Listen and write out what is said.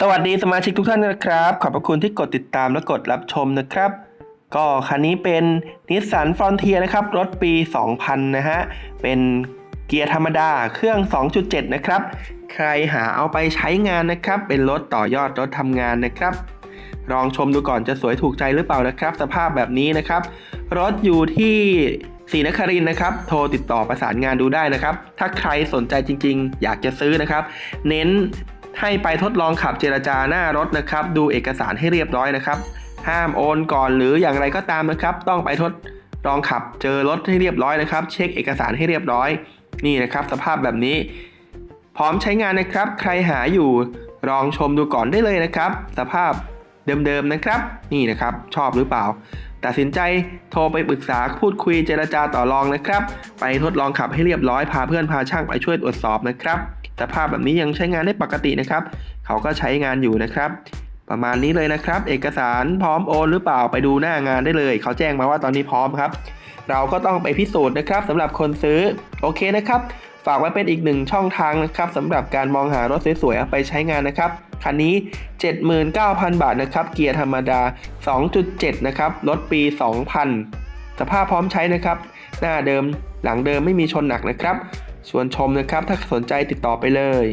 สวัสดีสมาชิกทุกท่านนะครับ ขอบพระคุณที่กดติดตามและกดรับชมนะครับ ก็คันนี้เป็นนิสสันฟรอนเทียนะครับ รถปี 2000 นะฮะ เป็นเกียร์ธรรมดาเครื่อง 2.7 นะครับ ใครหาเอาไปใช้งานนะครับ เป็นรถต่อยอดรถทำงานนะครับ ลองชมดูก่อนจะสวยถูกใจหรือเปล่านะครับ สภาพแบบนี้นะครับ รถอยู่ที่ศรีนครินนะครับ โทรติดต่อประสานงานดูได้นะครับ ถ้าใครสนใจจริง ๆ อยากจะซื้อนะครับ เน้น ให้ไปทดลองขับเจรจาหน้ารถนะครับ ดูเอกสารให้เรียบร้อยนะครับ ห้ามโอนก่อนหรืออย่างไรก็ตามนะครับ ต้องไปทดลองขับเจอรถให้เรียบร้อยนะครับ เช็คเอกสารให้เรียบร้อย นี่นะครับ สภาพแบบนี้ พร้อมใช้งานนะครับ ใครหาอยู่ลองชมดูก่อนได้เลยนะครับ สภาพเดิมๆนะครับ นี่นะครับ ชอบหรือเปล่า ตัดสินใจโทรไปปรึกษาพูดคุยเจรจาต่อรองนะครับ ไปทดลองขับให้เรียบร้อยพาเพื่อนพาช่างไปช่วยตรวจสอบนะครับ สภาพแบบนี้ยังใช้งานได้ปกตินะครับ เขาก็ใช้งานอยู่นะครับ ประมาณนี้เลยนะครับ เอกสารพร้อมโอนหรือเปล่าไปดูหน้างานได้เลย เขาแจ้งมาว่าตอนนี้พร้อมครับ เราก็ต้องไปพิสูจน์นะครับสำหรับคนซื้อโอเคนะครับฝากไว้เป็นอีกหนึ่งช่องทางนะครับสำหรับการมองหารถสวยๆเอาไปใช้งานนะครับ คันนี้ 79,000 บาทนะครับ เกียร์ธรรมดา 2.7 นะครับ รถปี 2000 สภาพพร้อมใช้นะครับ หน้าเดิมหลังเดิมไม่มีชนหนักนะครับ ชวนชมนะครับ ถ้าสนใจติดต่อไปเลย